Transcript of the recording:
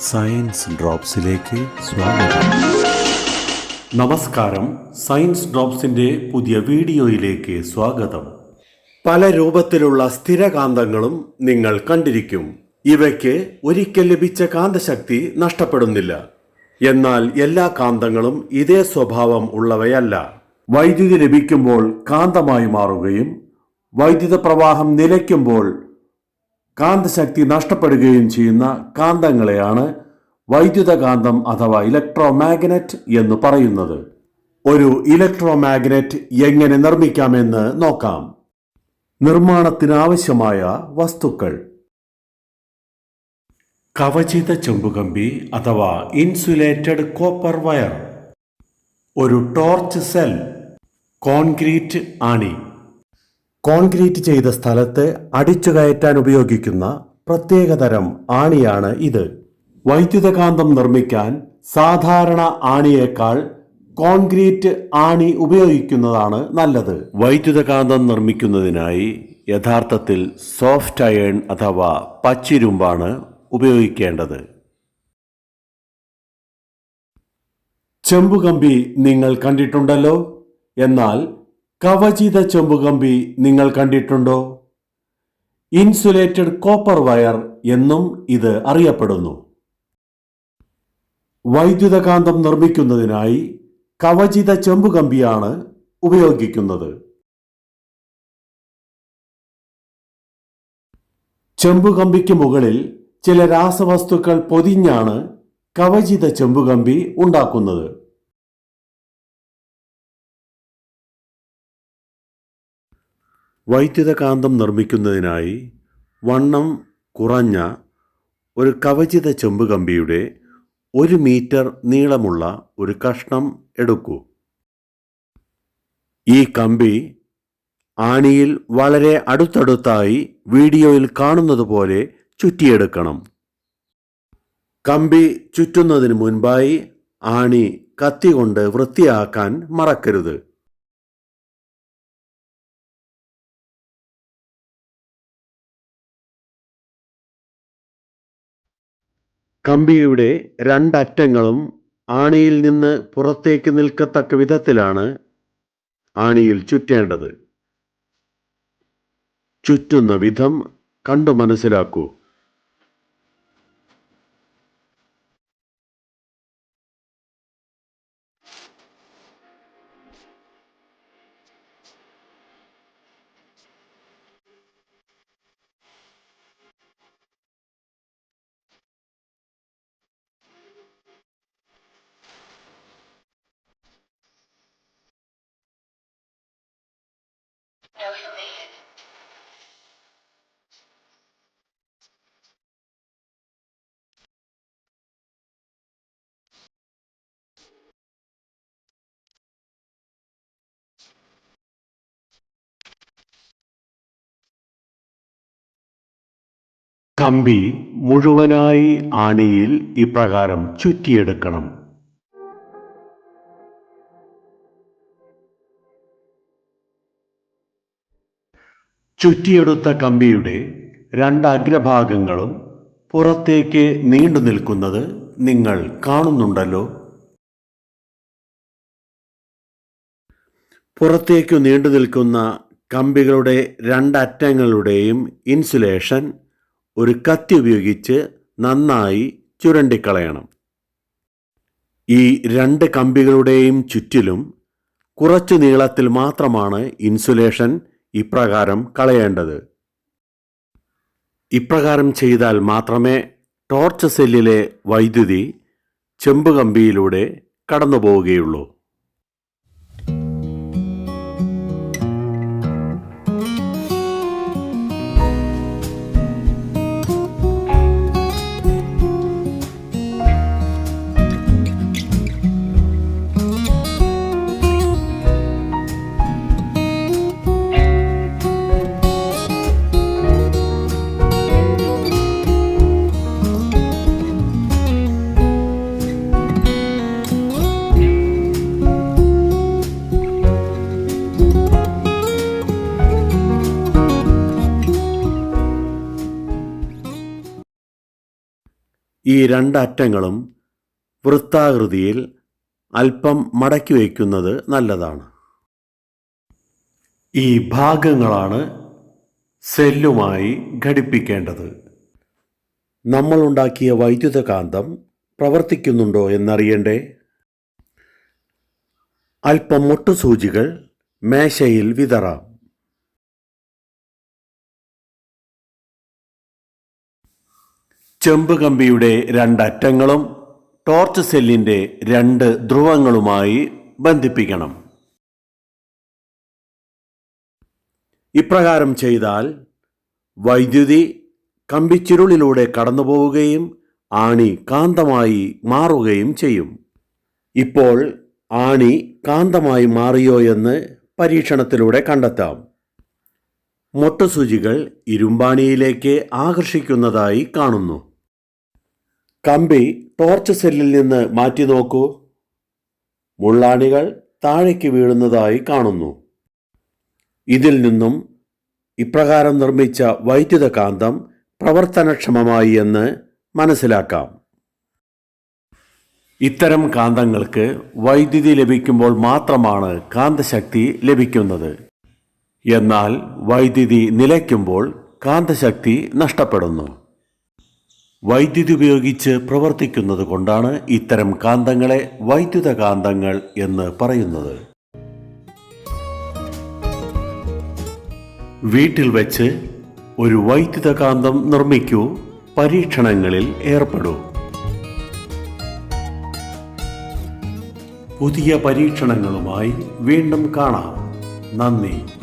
Science ഡ്രോപ്സിലേക്ക് സ്വാഗതം. നമസ്കാരം. Science ഡ്രോപ്സിന്റെ പുതിയ വീഡിയോയിലേക്ക് സ്വാഗതം. പല രൂപത്തിലുള്ള സ്ഥിരകാന്തങ്ങളും നിങ്ങൾ കണ്ടിരിക്കും. ഇവയ്ക്ക് ഒരിക്കൽ ലഭിച്ച കാന്തശക്തി നഷ്ടപ്പെടുന്നില്ല. എന്നാൽ എല്ലാ കാന്തങ്ങളും ഇതേ സ്വഭാവം ഉള്ളവയല്ല. വൈദ്യുതി ലഭിക്കുമ്പോൾ കാന്തമായി മാറുകയും വൈദ്യുത പ്രവാഹം നിലയ്ക്കുമ്പോൾ കാന്തശക്തി നഷ്ടപ്പെടുകയും ചെയ്യുന്ന കാന്തങ്ങളെയാണ് വൈദ്യുതകാന്തം അഥവാ ഇലക്ട്രോമാഗ്നറ്റ് എന്ന് പറയുന്നത്. ഒരു ഇലക്ട്രോമാഗ്നറ്റ് എങ്ങനെ നിർമ്മിക്കാമെന്ന് നോക്കാം. നിർമ്മാണത്തിനാവശ്യമായ വസ്തുക്കൾ. കവചിത ചെമ്പുകമ്പി അഥവാ ഇൻസുലേറ്റഡ് കോപ്പർ വയർ. ഒരു ടോർച്ച് സെൽ. കോൺക്രീറ്റ് ആണി. കോൺക്രീറ്റ് ചെയ്ത സ്ഥലത്ത് അടിച്ചു കയറ്റാൻ ഉപയോഗിക്കുന്ന പ്രത്യേകതരം ആണിയാണ് ഇത്. വൈദ്യുതകാന്തം നിർമ്മിക്കാൻ സാധാരണ ആണിയേക്കാൾ കോൺക്രീറ്റ് ആണി ഉപയോഗിക്കുന്നതാണ് നല്ലത്. വൈദ്യുതകാന്തം നിർമ്മിക്കുന്നതിനായി യഥാർത്ഥത്തിൽ സോഫ്റ്റ് അയൺ അഥവാ പച്ചിരുമ്പാണ് ഉപയോഗിക്കേണ്ടത്. ചെമ്പുകമ്പി നിങ്ങൾ കണ്ടിട്ടുണ്ടല്ലോ. എന്നാൽ കവചിത ചെമ്പുകമ്പി നിങ്ങൾ കണ്ടിട്ടുണ്ടോ? ഇൻസുലേറ്റഡ് കോപ്പർ വയർ എന്നും ഇത് അറിയപ്പെടുന്നു. വൈദ്യുതകാന്തം നിർമ്മിക്കുന്നതിനായി കവചിത ചെമ്പുകമ്പിയാണ് ഉപയോഗിക്കുന്നത്. ചെമ്പുകമ്പിക്ക് മുകളിൽ ചില രാസവസ്തുക്കൾ പൊതിഞ്ഞാണ് കവചിത ചെമ്പുകമ്പി ഉണ്ടാക്കുന്നത്. വൈദ്യുതകാന്തം നിർമ്മിക്കുന്നതിനായി വണ്ണം കുറഞ്ഞ ഒരു കവചിത ചെമ്പ് കമ്പിയുടെ ഒരു മീറ്റർ നീളമുള്ള ഒരു കഷ്ണം എടുക്കൂ. ഈ കമ്പി ആണിയിൽ വളരെ അടുത്തടുത്തായി വീഡിയോയിൽ കാണുന്നത് പോലെ ചുറ്റിയെടുക്കണം. കമ്പി ചുറ്റുന്നതിന് മുൻപായി ആണി കത്തി കൊണ്ട് വൃത്തിയാക്കാൻ മറക്കരുത്. കമ്പിയുടെ രണ്ടറ്റങ്ങളും ആണിയിൽ നിന്ന് പുറത്തേക്ക് നിൽക്കത്തക്ക വിധത്തിലാണ് ആണിയിൽ ചുറ്റേണ്ടത്. ചുറ്റുന്ന വിധം കണ്ടു മനസ്സിലാക്കൂ. കമ്പി മുഴുവനായി ആണിയിൽ ഇപ്രകാരം ചുറ്റിയെടുക്കണം. ചുറ്റിയെടുത്ത കമ്പിയുടെ രണ്ട് അഗ്രഭാഗങ്ങളും പുറത്തേക്ക് നീണ്ടു നിൽക്കുന്നത് നിങ്ങൾ കാണുന്നുണ്ടല്ലോ. പുറത്തേക്കു നീണ്ടു നിൽക്കുന്ന കമ്പികളുടെ രണ്ടറ്റങ്ങളുടെയും ഇൻസുലേഷൻ ഒരു കത്തി ഉപയോഗിച്ച് നന്നായി ചുരണ്ടിക്കളയണം. ഈ രണ്ട് കമ്പികളുടെയും ചുറ്റിലും കുറച്ച് നീളത്തിൽ മാത്രമാണ് ഇൻസുലേഷൻ ഇപ്രകാരം കളയേണ്ടത്. ഇപ്രകാരം ചെയ്താൽ മാത്രമേ ടോർച്ച് സെല്ലിലെ വൈദ്യുതി ചെമ്പ് കമ്പിയിലൂടെ കടന്നു പോവുകയുള്ളൂ ഈ രണ്ടറ്റങ്ങളും വൃത്താകൃതിയിൽ അല്പം മടക്കി വയ്ക്കുന്നത് നല്ലതാണ്. ഈ ഭാഗങ്ങളാണ് സെല്ലുമായി ഘടിപ്പിക്കേണ്ടത്. നമ്മൾ ഉണ്ടാക്കിയ വൈദ്യുതകാന്തം പ്രവർത്തിക്കുന്നുണ്ടോ എന്നറിയണ്ടേ? അല്പം മുട്ടുസൂചികൾ മേശയിൽ വിതറാം. ചെമ്പ് കമ്പിയുടെ രണ്ടറ്റങ്ങളും ടോർച്ച് സെല്ലിന്റെ രണ്ട് ധ്രുവങ്ങളുമായി ബന്ധിപ്പിക്കണം. ഇപ്രകാരം ചെയ്താൽ വൈദ്യുതി കമ്പിച്ചുരുളിലൂടെ കടന്നുപോവുകയും ആണി കാന്തമായി മാറുകയും ചെയ്യും. ഇപ്പോൾ ആണി കാന്തമായി മാറിയോ എന്ന് പരീക്ഷണത്തിലൂടെ കണ്ടെത്താം. മൊട്ടസൂചികൾ ഇരുമ്പാണിയിലേക്ക് ആകർഷിക്കുന്നതായി കാണുന്നു. കമ്പി ടോർച്ച് സെല്ലിൽ നിന്ന് മാറ്റി നോക്കൂ. മുള്ളാണികൾ താഴേക്ക് വീഴുന്നതായി കാണുന്നു. ഇതിൽ നിന്നും ഇപ്രകാരം നിർമ്മിച്ച വൈദ്യുതകാന്തം പ്രവർത്തനക്ഷമമായി എന്ന് മനസ്സിലാക്കാം. ഇത്തരം കാന്തങ്ങൾക്ക് വൈദ്യുതി ലഭിക്കുമ്പോൾ മാത്രമാണ് കാന്തശക്തി ലഭിക്കുന്നത്. എന്നാൽ വൈദ്യുതി നിലയ്ക്കുമ്പോൾ കാന്തശക്തി നഷ്ടപ്പെടുന്നു. വൈദ്യുതി ഉപയോഗിച്ച് പ്രവർത്തിക്കുന്നത് കൊണ്ടാണ് ഇത്തരം കാന്തങ്ങളെ വൈദ്യുത കാന്തങ്ങൾ എന്ന് പറയുന്നത്. വീട്ടിൽ വെച്ച് ഒരു വൈദ്യുത കാന്തം നിർമ്മിക്കൂ പരീക്ഷണങ്ങളിൽ ഏർപ്പെടൂ. പുതിയ പരീക്ഷണങ്ങളുമായി വീണ്ടും കാണാം. നന്ദി.